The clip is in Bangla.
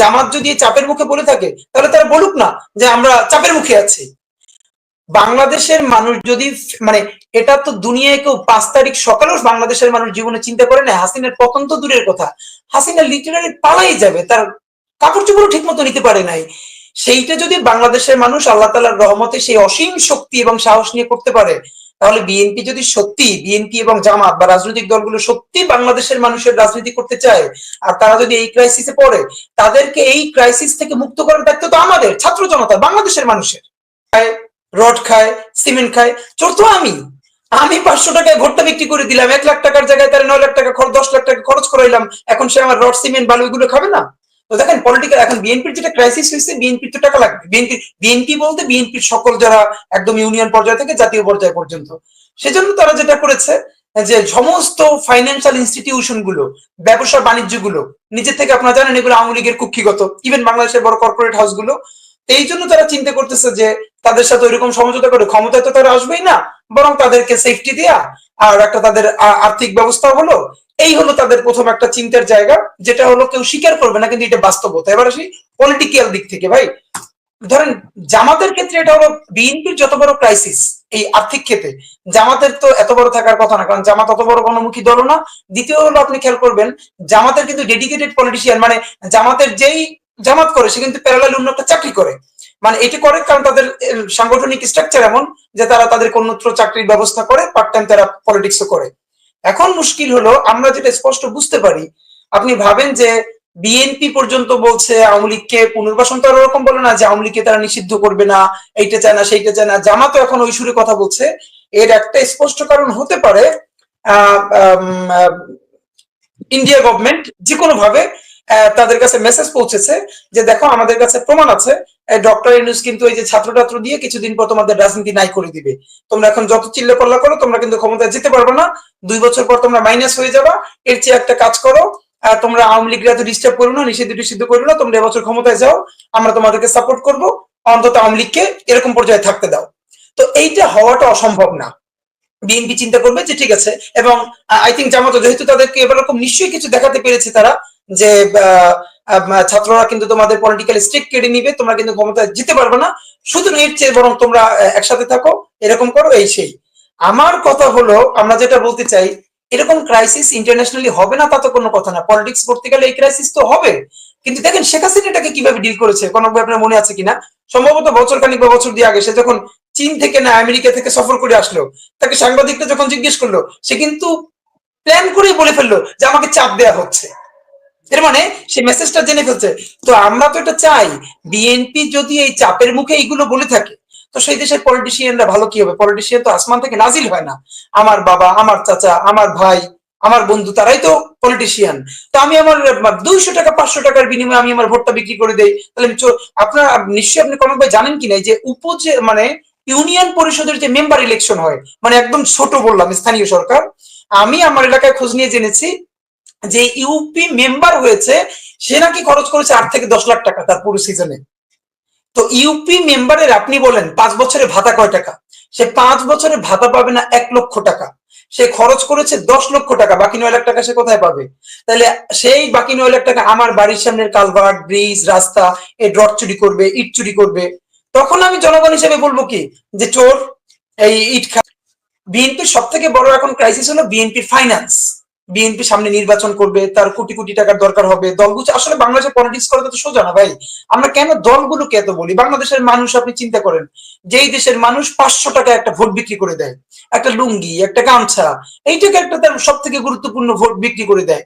জামাত যদি চাপের মুখে বলে থাকে, তাহলে তারা বলুক না যে আমরা চাপের মুখে আছি। বাংলাদেশের মানুষ যদি মানে এটা তো দুনিয়ায় কেউ পাঁচ তারিখ সকালেও বাংলাদেশের মানুষ জীবনে চিন্তা করে না হাসিনার পতন তো দূরের কথা। হাসিনা লিটারালি পালাই যাবে, তার কাপড় চোপড় ঠিক মতো নিতে পারে নাই। সেইটা যদি বাংলাদেশের মানুষ আল্লাহ তালার রহমতে সেই অসীম শক্তি এবং সাহস নিয়ে করতে পারে তাহলে বিএনপি যদি সত্যি, বিএনপি এবং জামাত বা রাজনৈতিক দলগুলো সত্যি বাংলাদেশের মানুষের রাজনীতি করতে চায়, আর তারা যদি এই ক্রাইসিসে পড়ে, তাদেরকে এই ক্রাইসিস থেকে মুক্ত করার দায়িত্ব তো আমাদের, ছাত্র জনতা, বাংলাদেশের মানুষের। খায়, রড খায়, সিমেন্ট খায়, চোর তো আমি। আমি পাঁচশো টাকায় ভোটটা বিক্রি করে দিলাম, এক লাখ টাকার জায়গায় তার নয় লাখ টাকা খরচ দশ লাখ টাকা খরচ করাইলাম, এখন সে আমার রড, সিমেন্ট, বালু এগুলো খাবে না? তো দেখেন পলিটিক্যাল এখন বিএনপির যেটা ক্রাইসিস হয়েছে বিএনপির তো টাকা লাগবে। বিএনপি বিএনপি বলতে বিএনপির সকল যারা একদম ইউনিয়ন পর্যায় থেকে জাতীয় পর্যায় পর্যন্ত। সেজন্য তারা যেটা করেছে, যে সমস্ত ফাইন্যান্সিয়াল ইনস্টিটিউশনগুলো, ব্যবসা বাণিজ্যগুলো, নিজের থেকে আপনারা জানেন এগুলো আওয়ামী লীগের কুক্ষিগত ইভেন বাংলাদেশের বড় কর্পোরেট হাউসগুলো, এই জন্য তারা চিন্তা করতেছে যে তাদের সাথে ওইরকম সমঝোতা করে ক্ষমতায় তো তারা আসবেই না, বরং তাদেরকে সেফটি দেয়া, আর একটা তাদের আর্থিক ব্যবস্থা হলো এই হলো তাদের প্রথম একটা চিন্তার জায়গা, যেটা হলো কেউ স্বীকার করবে না, কিন্তু এটা বাস্তবতা। এবার আসি পলিটিক্যাল দিক থেকে, ভাই। ধরেন, জামাতের ক্ষেত্রে এটা হলো বিএনপির যত বড় ক্রাইসিস এই আর্থিক ক্ষেত্রে, জামাতের তো এত বড় থাকার কথা না, কারণ জামাত অত বড় গণমুখী দল না। দ্বিতীয় হলো আপনি খেয়াল করবেন, জামাতের কিন্তু ডেডিকেটেড পলিটিশিয়ান মানে জামাতের যেই জামাত করে, সে কিন্তু প্যারালাল অন্য একটা চাকরি করে। মানে এটি করে কারণ তাদের সাংগঠনিক স্ট্রাকচার এমন যে তারা তাদের অন্যত্র চাকরির ব্যবস্থা করে পার্ট টাইম তারা পলিটিক্সও করে। এখন মুশকিল হলো, আমরা যেটা স্পষ্ট বুঝতে পারি, আপনি ভাবেন যে বিএনপি পর্যন্ত বলছে আওয়ামী লীগকে পুনর্বাসন তো ওরকম বলে না যে আওয়ামী তারা নিষিদ্ধ করবে না, এইটা চায় না, সেইটা চায় না। জামাতও এখন ওই সুরে কথা বলছে। এর একটা স্পষ্ট কারণ হতে পারে ইন্ডিয়া গভর্নমেন্ট যে কোনো ভাবে তাদের কাছে মেসেজ পৌঁছেছে যে দেখো আমাদের কাছে প্রমাণ আছে ডক্টর ইউনুস কিন্তু এই যে ছাত্র টাত্র দিয়ে কিছুদিন পর তোমাদের রাজনীতি নাই করে দিবে। তোমরা এখন যত চিল্লে পাল্লা করো তোমরা কিন্তু ক্ষমতায় যেতে পারবে না। দুই বছর পর তোমরা মাইনাস হয়ে যাবা। এর চেয়ে একটা কাজ করো আহ, তোমরা আওয়ামী লীগরা তো ডিস্টার্ব করো না নিষিদ্ধ টিষিদ্ধ করো না তোমরা এবছর ক্ষমতায় যাও। আমরা তোমাদেরকে সাপোর্ট করব। অন্তত আওয়ামী লীগকে এরকম পর্যায়ে থাকতে দাও। তো এইটা হওয়াটা অসম্ভব না। বিএনপি চিন্তা করবে যে ঠিক আছে। এবং আই থিঙ্ক জামাত যেহেতু তাদেরকে এবার নিশ্চয়ই কিছু দেখাতে পেরেছে তারা যে আহ, ছাত্ররা কিন্তু তোমাদের পলিটিক্যাল স্টেক কেড়ে নিবে, তোমরা কিন্তু ক্ষমতায় যেতে পারবে না। শুধু এর চেয়ে বরং তোমরা একসাথে থাকো, এরকম করো, এই সেই। আমার কথা হলো, আমরা যেটা বলতে চাই, এরকম ক্রাইসিস ইন্টারন্যাশনালি হবে না তা তো কোনো কথা না। পলিটিক্স করতে গেলে এই ক্রাইসিস তো হবে। কিন্তু দেখেন, শেখ হাসিনা এটাকে কীভাবে ডিল করেছে, কোনো আপনার মনে আছে কিনা? সম্ভবত বছর খানিক বা বছর দিয়ে আগে সে যখন চীন থেকে না আমেরিকা থেকে সফর করে আসলো, তাকে সাংবাদিকটা যখন জিজ্ঞেস করল, সে কিন্তু প্ল্যান করেই বলে ফেলল যে আমাকে চাপ দেওয়া হচ্ছে। এর মানে সে মেসেজটা জেনে ফেলছে। তো আমরা তো এটা চাই বিএনপি যদি এই চাপের মুখে এইগুলো বলে থাকে, তো সেই দেশের পলিটিশিয়ানরা ভালো কি হবে? পলিটিশিয়ান তো আসমান থেকে নাজিল হয় না। আমার বাবা, আমার চাচা, আমার ভাই, আমার বন্ধু, তারাই তো পলিটিশিয়ান তো আমি আমার দুইশো টাকা, পাঁচশো টাকার বিনিময়ে আমি আমার ভোটটা বিক্রি করে দেই। তাহলে আপনার নিশ্চয়ই আপনি কোনো ভাই জানেন কি না এই যে উপজে মানে ইউনিয়ন পরিষদের যে মেম্বার ইলেকশন হয় মানে একদম ছোট বললাম, স্থানীয় সরকার, আমি আমার এলাকায় খোঁজ নিয়ে জেনেছি যে ইউপি মেম্বার হয়েছে, সে নাকি খরচ করেছে আট থেকে দশ লাখ টাকা তার পুরো সিজনে তো ইউপি মেম্বারের আপনি বলেন, পাঁচ বছরে ভাতা কয় টাকা? সে পাঁচ বছরে ভাতা পাবে না এক লক্ষ টাকা। সে খরচ করেছে দশ লক্ষ টাকা, বাকি নয় লাখ টাকা সে কোথায় পাবে? তাহলে সেই বাকি নয় লাখ টাকা আমার বাড়ির সামনের কালভার্ট, ব্রিজ, রাস্তা, এ ড্রট চুরি করবে, ইট চুরি করবে। তখন আমি জনগণ হিসেবে বলব কি, যে চোর, এই ইট খা বিএনপির সব থেকে বড় এখন ক্রাইসিস হলো বিএনপির ফাইন্যান্স বিএনপি সামনে নির্বাচন করবে, তার কোটি কোটি টাকার দরকার হবে দলগুলো আসলে বাংলাদেশের পলিটিক্স করা তো সোজা না ভাই। আমরা কেন দলগুলোকে এত বলি? বাংলাদেশের মানুষ, আপনি চিন্তা করেন, যেই দেশের মানুষ পাঁচশো টাকা একটা ভোট বিক্রি করে দেয়, একটা লুঙ্গি, একটা গামছা, এইটাকে একটা তার সব থেকে গুরুত্বপূর্ণ ভোট বিক্রি করে দেয়।